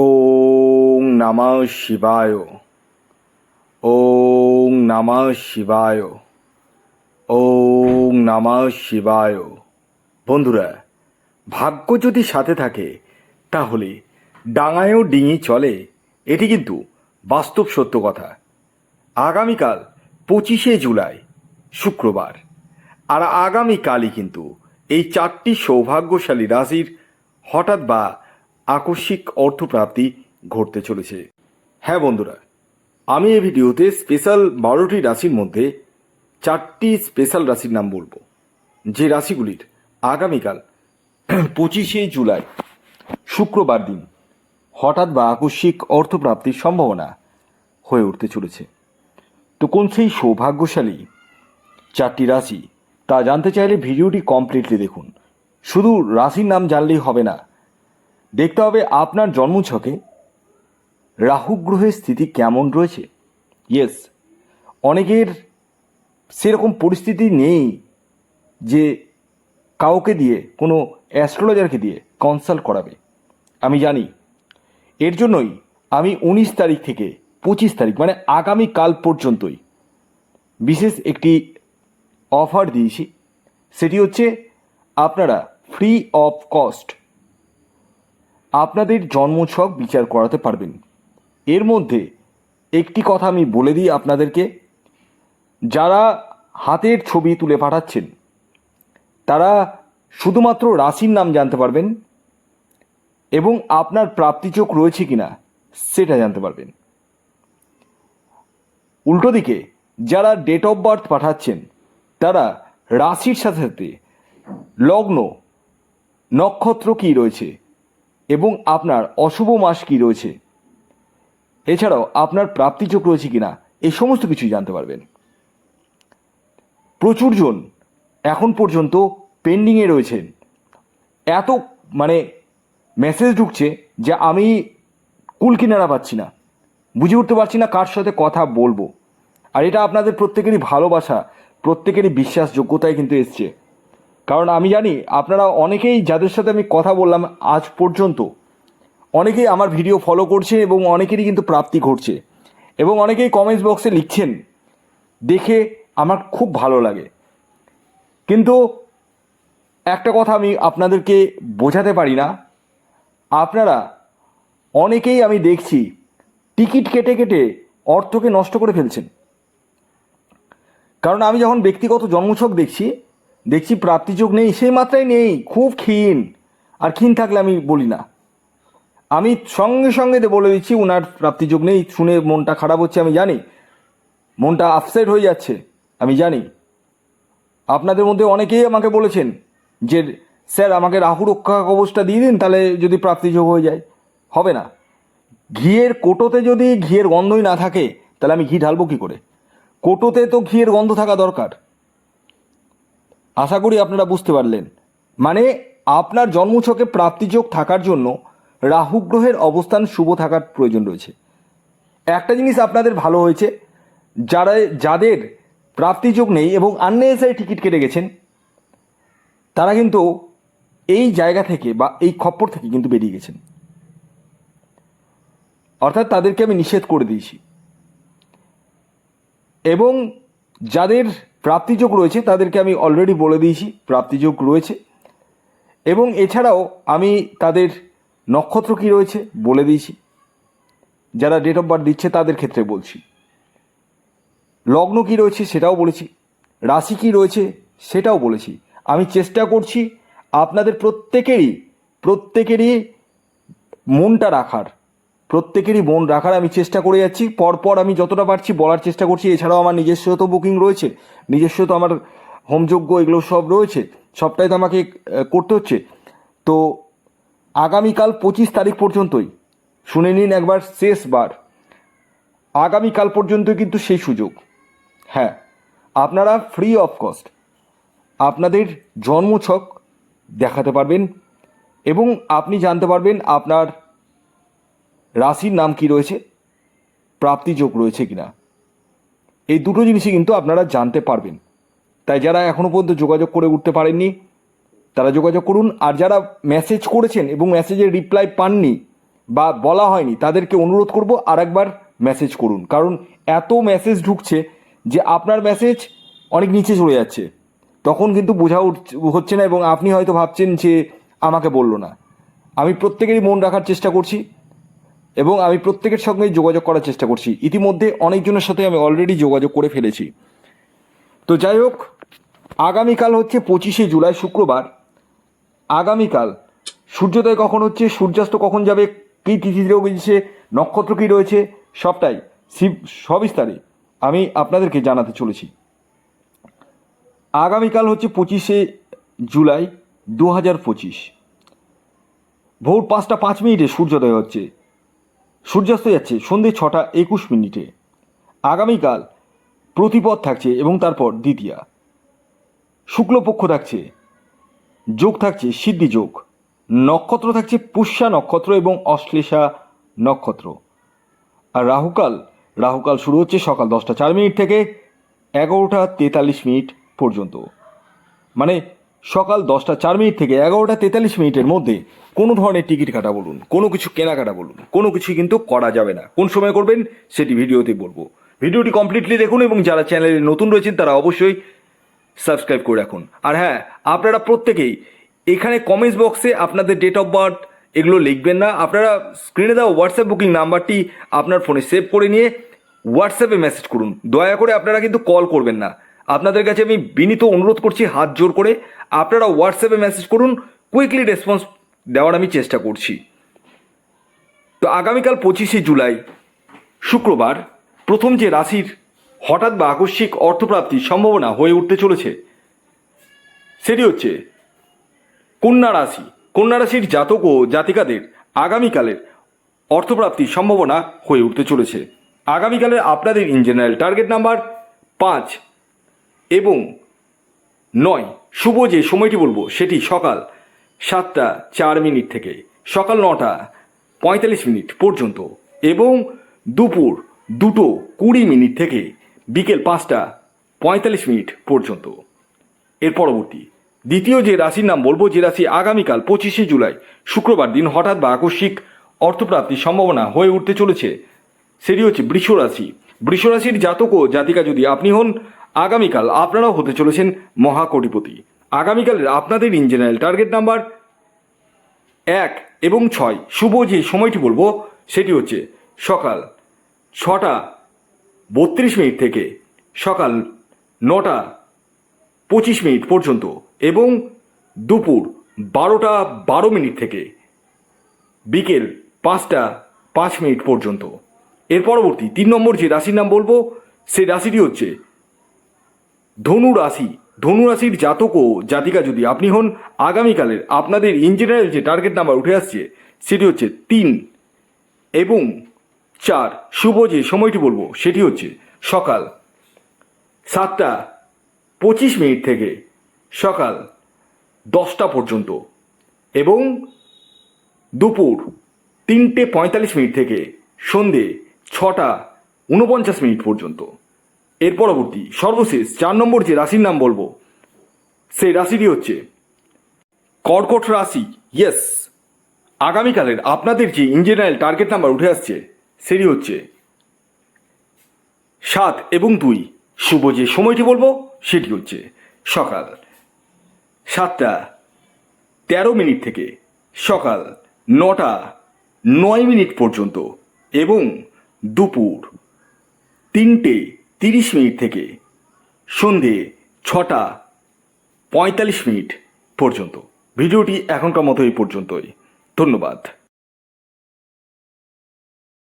ওং নমঃ শিবায়। ওং নমঃ শিবায়। ওং নমঃ শিবায়। বন্ধুরা, ভাগ্য যদি সাথে থাকে, তাহলে ডাঙায়ও ডিঙি চলে, এটি কিন্তু বাস্তব সত্য কথা। আগামীকাল পঁচিশে জুলাই, শুক্রবার। আর আগামীকালই কিন্তু এই চারটি সৌভাগ্যশালী রাশির হঠাৎ বা আকস্মিক অর্থপ্রাপ্তি ঘটতে চলেছে। হ্যাঁ বন্ধুরা, আমি এই ভিডিওতে স্পেশাল বারোটি রাশির মধ্যে চারটি স্পেশাল রাশির নাম বলব। যে রাশিগুলির আগামীকাল পঁচিশে জুলাই শুক্রবার দিন হঠাৎ বা আকস্মিক অর্থপ্রাপ্তির সম্ভাবনা হয়ে উঠতে চলেছে। তো কোন সেই সৌভাগ্যশালী চারটি রাশি তা জানতে চাইলে ভিডিওটি কমপ্লিটলি দেখুন। শুধু রাশির নাম জানলেই হবে না দেখতে হবে আপনার জন্মছকে রাহু গ্রহের স্থিতি কেমন রয়েছে। ইয়েস অনেকের সেরকম পরিস্থিতি নেই যে কাউকে দিয়ে, কোনো অ্যাস্ট্রোলজারকে দিয়ে কনসাল্ট করাবে। আমি জানি। এর জন্যই আমি উনিশ তারিখ থেকে পঁচিশ তারিখ মানে আগামী কাল পর্যন্তই বিশেষ একটি অফার দিয়েছি। সেটি হচ্ছে আপনারা ফ্রি অফ কস্ট আপনাদের জন্মছক বিচার করাতে পারবেন। এর মধ্যে একটি কথা আমি বলে দিই আপনাদেরকে। যারা হাতের ছবি তুলে পাঠাচ্ছেন, তারা শুধুমাত্র রাশির নাম জানতে পারবেন এবং আপনার প্রাপ্তিচোখ রয়েছে কিনা সেটা জানতে পারবেন। উল্টো দিকে, যারা ডেট অফ বার্থ পাঠাচ্ছেন, তারা রাশির সাথে সাথে লগ্ন, নক্ষত্র কী রয়েছে এবং আপনার অশুভ মাস কী রয়েছে? এছাড়াও আপনার প্রাপ্তিযোগ রয়েছে কিনা? এই সমস্ত কিছুই জানতে পারবেন। প্রচুরজন এখন পর্যন্ত পেন্ডিংয়ে রয়েছেন। এত মানে মেসেজ ঢুকছে যে আমি কুল কিনারা পাচ্ছি না। বুঝে উঠতে পারছি না কার সাথে কথা বলব। আর এটা আপনাদের প্রত্যেকেরই ভালোবাসা, প্রত্যেকেরই বিশ্বাসযোগ্যতায় কিন্তু এসছে। কারণ আমি জানি আপনারা অনেকেই যাদের সাথে আমি কথা বললাম আজ পর্যন্ত, অনেকেই আমার ভিডিও ফলো করছে এবং অনেকেরই কিন্তু প্রাপ্তি ঘটছে এবং অনেকেই কমেন্টস বক্সে লিখছেন, দেখে আমার খুব ভালো লাগে। কিন্তু একটা কথা আমি আপনাদেরকে বোঝাতে পারি না, আপনারা অনেকেই আমি দেখছি টিকিট কেটে কেটে অর্থকে নষ্ট করে ফেলছেন। কারণ আমি যখন ব্যক্তিগত জন্মছক দেখছি দেখছি প্রাপ্তিযোগ নেই, সেই মাত্রায় নেই, খুব ক্ষীণ। আর ক্ষীণ থাকলে আমি বলি না। আমি সঙ্গে সঙ্গে বলে দিচ্ছি ওনার প্রাপ্তিযোগ নেই, শুনে মনটা খারাপ হচ্ছে, আমি জানি। মনটা আপসেট হয়ে যাচ্ছে, আমি জানি। আপনাদের মধ্যে অনেকেই আমাকে বলেছেন যে, স্যার, আমাকে রাহু রক্ষা কবচটা দিয়ে দিন, তাহলে যদি প্রাপ্তিযোগ হয়ে যায়। হবে না। ঘিয়ের কোটোতে যদি ঘিয়ের গন্ধই না থাকে, তাহলে আমি ঘি ঢালবো কী করে? কোটোতে তো ঘিয়ের গন্ধ থাকা দরকার। আশা করি আপনারা বুঝতে পারলেন। মানে আপনার জন্মছকে প্রাপ্তিযোগ থাকার জন্য রাহু গ্রহের অবস্থান শুভ থাকার প্রয়োজন রয়েছে। একটা জিনিস আপনাদের ভালো হয়েছে, যারা, যাদের প্রাপ্তিযোগ নেই এবং আননেসারি টিকিট কেটে গেছেন, তারা কিন্তু এই জায়গা থেকে বা এই খপ্পর থেকে কিন্তু বেরিয়ে গেছেন। অর্থাৎ তাদেরকে আমি নিষেধ করে দিয়েছি। এবং যাদের প্রাপ্তিযোগ রয়েছে, তাদেরকে আমি অলরেডি বলে দিয়েছি, প্রাপ্তিযোগ রয়েছে। এবং এছাড়াও আমি তাদের নক্ষত্র কী রয়েছে বলে দিয়েছি। যারা ডেট অফ বার্থ দিচ্ছে, তাদের ক্ষেত্রে বলছি। লগ্ন কী রয়েছে সেটাও বলেছি। রাশি কী রয়েছে সেটাও বলেছি। আমি চেষ্টা করছি আপনাদের প্রত্যেকেরই প্রত্যেকেরই মনটা রাখার। প্রত্যেকেরই মন রাখার আমি চেষ্টা করে যাচ্ছি। পরপর আমি যতটা পারছি বলার চেষ্টা করছি। এছাড়াও আমার নিজস্ব তো বুকিং রয়েছে। নিজস্ব তো আমার হোমযোগ্য এগুলো সব রয়েছে। সবটাই তো আমাকে করতে হচ্ছে। তো আগামীকাল পঁচিশ তারিখ পর্যন্তই। শুনে নিন একবার শেষবার। আগামীকাল পর্যন্ত কিন্তু সেই সুযোগ। হ্যাঁ আপনারা ফ্রি অফ কস্ট আপনাদের জন্মছক দেখাতে পারবেন এবং আপনি জানতে পারবেন আপনার রাশির নাম কি রয়েছে? প্রাপ্তিযোগ রয়েছে কিনা? এই দুটো জিনিসই কিন্তু আপনারা জানতে পারবেন। তাই যারা এখনও পর্যন্ত যোগাযোগ করে উঠতে পারেননি, তারা যোগাযোগ করুন। আর যারা মেসেজ করেছেন এবং মেসেজের রিপ্লাই পাননি বা বলা হয়নি, তাদেরকে অনুরোধ করব আর একবার মেসেজ করুন। কারণ এত মেসেজ ঢুকছে যে আপনার মেসেজ অনেক নিচে চলে যাচ্ছে। তখন কিন্তু বোঝা হচ্ছে না এবং আপনি হয়তো ভাবছেন যে আমাকে বলল না। আমি প্রত্যেকেরই মন রাখার চেষ্টা করছি। এবং আমি প্রত্যেকের সঙ্গেই যোগাযোগ করার চেষ্টা করছি। ইতিমধ্যে অনেকজনের সাথে আমি অলরেডি যোগাযোগ করে ফেলেছি। তো যাই হোক, আগামীকাল হচ্ছে পঁচিশে জুলাই শুক্রবার। আগামীকাল, সূর্যোদয় কখন হচ্ছে, সূর্যাস্ত কখন যাবে, কী তিথিতে রয়েছে, নক্ষত্র কী রয়েছে, সবটাই শিব সবিস্তারে আমি আপনাদেরকে জানাতে চলেছি। আগামীকাল হচ্ছে পঁচিশে জুলাই দু হাজার পঁচিশ। ভোর পাঁচটা পাঁচ মিনিটে সূর্যোদয় হচ্ছে। সূর্যাস্ত যাচ্ছে সন্ধে ছটা একুশ মিনিটে। আগামীকাল প্রতিপদ থাকছে এবং তারপর দ্বিতীয়া। শুক্লপক্ষ থাকছে, যোগ থাকছে, সিদ্ধি যোগ। নক্ষত্র থাকছে পুষ্যা নক্ষত্র এবং অশ্লেষা নক্ষত্র। আর রাহুকাল রাহুকাল শুরু হচ্ছে সকাল দশটা চার মিনিট থেকে এগারোটা তেতাল্লিশ মিনিট পর্যন্ত। মানে সকাল দশটা চার মিনিট থেকে এগারোটা তেতাল্লিশ মিনিটের মধ্যে কোনো ধরনের টিকিট কাটা বলুন, কোনো কিছু কেনাকাটা বলুন, কোনো কিছু কিন্তু করা যাবে না। কোন সময় করবেন সেটি ভিডিওতে বলব। ভিডিওটি কমপ্লিটলি দেখুন এবং যারা চ্যানেলে নতুন রয়েছেন তারা অবশ্যই সাবস্ক্রাইব করে রাখুন। আর হ্যাঁ আপনারা প্রত্যেকেই এখানে কমেন্টস বক্সে আপনাদের ডেট অফ বার্থ এগুলো লিখবেন না। আপনারা স্ক্রিনে দেওয়া হোয়াটসঅ্যাপ বুকিং নাম্বারটি আপনার ফোনে সেভ করে নিয়ে হোয়াটসঅ্যাপে মেসেজ করুন। দয়া করে আপনারা কিন্তু কল করবেন না। আপনাদের কাছে আমি বিনীত অনুরোধ করছি হাত জোর করে আপনারা হোয়াটসঅ্যাপে মেসেজ করুন কুইকলি রেসপন্স দেওয়ার আমি চেষ্টা করছি। তো আগামীকাল পঁচিশে জুলাই, শুক্রবার, প্রথম যে রাশির হঠাৎ বা আকস্মিক অর্থপ্রাপ্তির সম্ভাবনা হয়ে উঠতে চলেছে, সেটি হচ্ছে কন্যা রাশি। কন্যা রাশির জাতক ও জাতিকাদের আগামীকালের অর্থপ্রাপ্তির সম্ভাবনা হয়ে উঠতে চলেছে। আগামীকালের আপনাদের ইন জেনারেল টার্গেট নাম্বার পাঁচ। এবং নয়, শুভ যে সময়টি বলব, সেটি সকাল সাতটা চার মিনিট থেকে, সকাল নটা পঁয়তাল্লিশ মিনিট পর্যন্ত এবং দুপুর দুটো কুড়ি মিনিট থেকে বিকেল পাঁচটা পঁয়তাল্লিশ মিনিট পর্যন্ত। এর পরবর্তী, দ্বিতীয় যে রাশির নাম বলব, যে রাশি আগামীকাল পঁচিশে জুলাই, শুক্রবার দিন হঠাৎ বা আকস্মিক অর্থপ্রাপ্তির সম্ভাবনা হয়ে উঠতে চলেছে, সেটি হচ্ছে বৃষ রাশি বৃষ রাশির জাতক ও জাতিকা যদি আপনি হন আগামীকাল আপনারাও হতে চলেছেন মহাকোটিপতি। আগামীকালের আপনাদের ইন জেনারেল টার্গেট নাম্বার এক এবং ছয়। শুভ যে সময়টি বলব, সেটি হচ্ছে সকাল ছটা বত্রিশ মিনিট থেকে সকাল নটা পঁচিশ মিনিট পর্যন্ত এবং দুপুর বারোটা বারো মিনিট থেকে বিকেল পাঁচটা পাঁচ মিনিট পর্যন্ত। এর পরবর্তী তিন নম্বর যে রাশির নাম বলব, সেই রাশিটি হচ্ছে ধনু রাশি। ধনু রাশির জাতক ও জাতিকা যদি আপনি হন, আগামীকালের আপনাদের ইন জেনারেল যে টার্গেট নাম্বার উঠে আসছে, সেটি হচ্ছে তিন এবং চার। শুভ যে সময়টি বলব, সেটি হচ্ছে সকাল সাতটা পঁচিশ মিনিট থেকে সকাল দশটা পর্যন্ত এবং দুপুর তিনটে পঁয়তাল্লিশ মিনিট থেকে সন্ধে ছটা উনপঞ্চাশ মিনিট পর্যন্ত। এর পরবর্তী, সর্বশেষ চার নম্বর যে রাশির নাম বলব, সেই রাশিটি হচ্ছে কর্কট রাশি। ইয়েস আগামীকালের আপনাদের যে ইন জেনারেল টার্গেট নাম্বার উঠে আসছে, সেটি হচ্ছে সাত এবং দুই। শুভ যে সময়টি বলব, সেটি হচ্ছে সকাল সাতটা তেরো মিনিট থেকে সকাল নটা নয় মিনিট পর্যন্ত এবং দুপুর তিনটে তিরিশ মিনিট থেকে সন্ধে ছটা পঁয়তাল্লিশ মিনিট পর্যন্ত। ভিডিওটি এখনকার মতো এই পর্যন্তই। ধন্যবাদ।